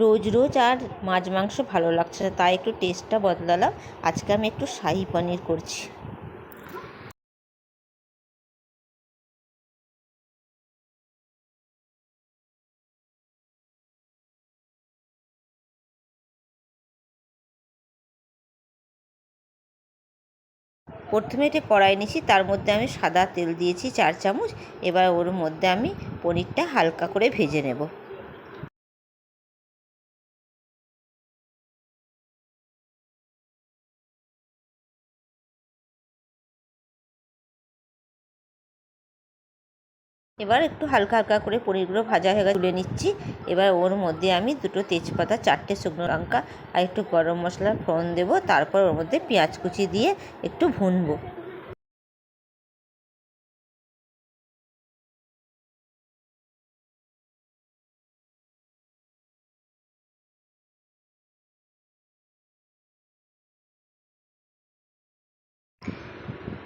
রোজ রোজ আর মাছ মাংস ভালো লাগছে না। তাই একটু টেস্টটা বদলালাম। আজকে আমি একটু শাহি পনির করছি। প্রথমে এটা কড়াই নিয়েছি, তার মধ্যে আমি সাদা তেল দিয়েছি চার চামচ। এবার ওর মধ্যে আমি পনিরটা হালকা করে ভেজে নেব। এবার একটু হালকা হালকা করে পনিরগুলো ভাজা হয়ে গেছে, তুলে নিচ্ছি। এবার ওর মধ্যে আমি দুটো তেজপাতা, চারটে শুকনো লঙ্কা আর একটু গরম মশলা ফোড়ন দেবো। তারপর ওর মধ্যে পেঁয়াজ কুচি দিয়ে একটু ভুনবো।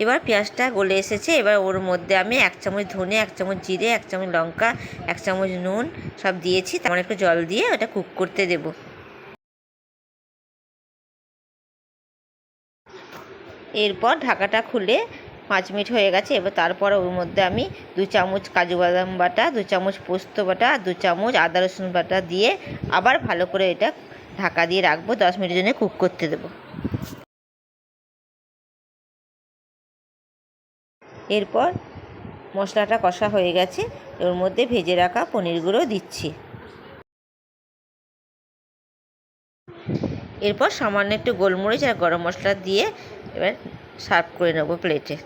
এবার পেঁয়াজটা গলে এসেছে, এবার ওর মধ্যে আমি এক চামচ ধনে, এক চামচ জিরে, এক চামচ লঙ্কা, এক চামচ নুন সব দিয়েছি, তেমন একটু জল দিয়ে ওটা কুক করতে দেব। এরপর ঢাকাটা খুলে পাঁচ মিনিট হয়ে গেছে, এবার তারপর ওর মধ্যে আমি দু চামচ কাজু বাদাম বাটা, দু চামচ পোস্ত বাটা, দু চামচ আদা রসুন বাটা দিয়ে আবার ভালো করে এটা ঢাকা দিয়ে রাখব, দশ মিনিটের জন্য কুক করতে দেবো। এরপর মশলাটা কষা হয়ে গেছে। ওর মধ্যে ভেজে রাখা পনিরগুলো দিচ্ছি। এরপর সামান্য একটু গোলমরিচ আর গরম মশলা দিয়ে এবার সার্ভ করে নেব প্লেটে।